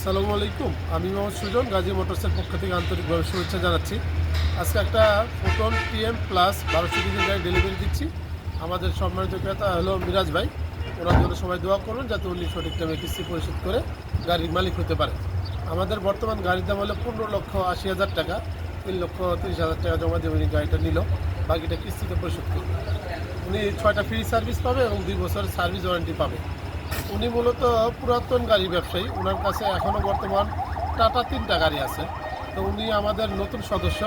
আসসালামু আলাইকুম। আমি মোহাম্মদ সুজন, গাজী মোটরসের পক্ষ থেকে আন্তরিকভাবে শুভেচ্ছা জানাচ্ছি। আজকে একটা ফোটন টিএম প্লাস বারোশো কেজি গাড়ি ডেলিভারি দিচ্ছি। আমাদের সম্মানিত ক্রেতা হলো মিরাজ ভাই। ওনার জন্য সবাই দোয়া করুন যাতে উনি সঠিক টাইমে কিস্তি পরিশোধ করে গাড়ির মালিক হতে পারে। আমাদের বর্তমান গাড়ির দাম হলো পনেরো লক্ষ আশি হাজার টাকা। তিন লক্ষ তিরিশ হাজার টাকা জমা দিয়ে উনি গাড়িটা নিল। বাকিটা কিস্তিতে পরিশোধ করবে। উনি ছয়টা ফ্রি সার্ভিস পাবে এবং দুই বছরের সার্ভিস ওয়ারেন্টি পাবে। উনি মূলত পুরাতন গাড়ি ব্যবসায়ী। ওনার কাছে এখনও বর্তমান টাটা তিনটা গাড়ি আছে। তো উনি আমাদের নতুন সদস্য।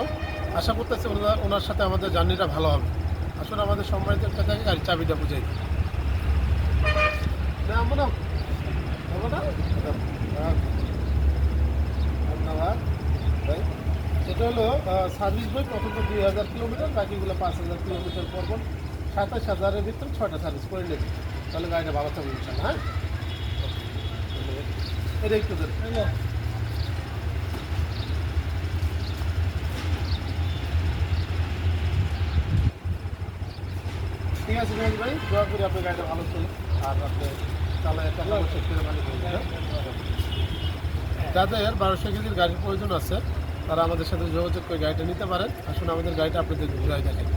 আশা করতেছে ওনার ওনার সাথে আমাদের জার্নিটা ভালো হবে। আসলে আমাদের সম্মানিত থেকে গাড়ির চাবিটা বুঝাই দিই। এটা হলো সার্ভিস বই। প্রথমত দুই হাজার কিলোমিটার, বাকিগুলো পাঁচ হাজার কিলোমিটার পর সাতাশ হাজারের ভিতরে ছয়টা সার্ভিস করে নেবে। তাহলে গাড়িটা ভালো থাকবে ইনশাল্লাহ হ্যাঁ? এটা একটু ঠিক আছে মেহেদি ভাই দোয়া করি আপনার গাড়িটা ভালো চলে আর আপনি চালায় ভালো শেষ করে হ্যাঁ? যাদের বারোশো কেজির গাড়ির প্রয়োজন আছে তারা আমাদের সাথে যোগাযোগ করে গাড়িটা নিতে পারেন। আসুন আমাদের গাড়িটা আপনাদের ঘুরাই দেখেন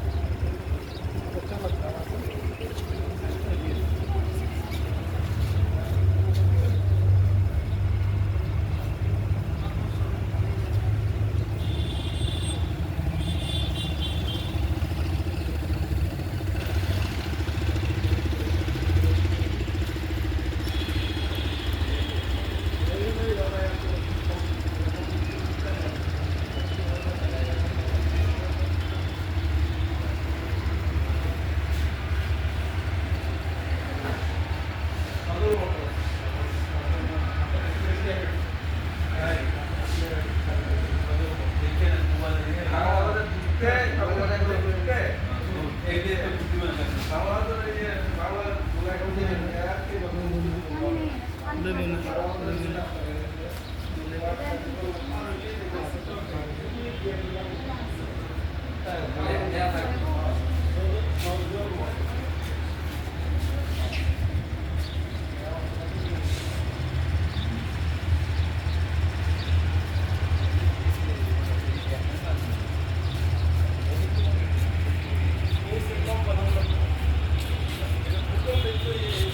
வெளியே வெளியே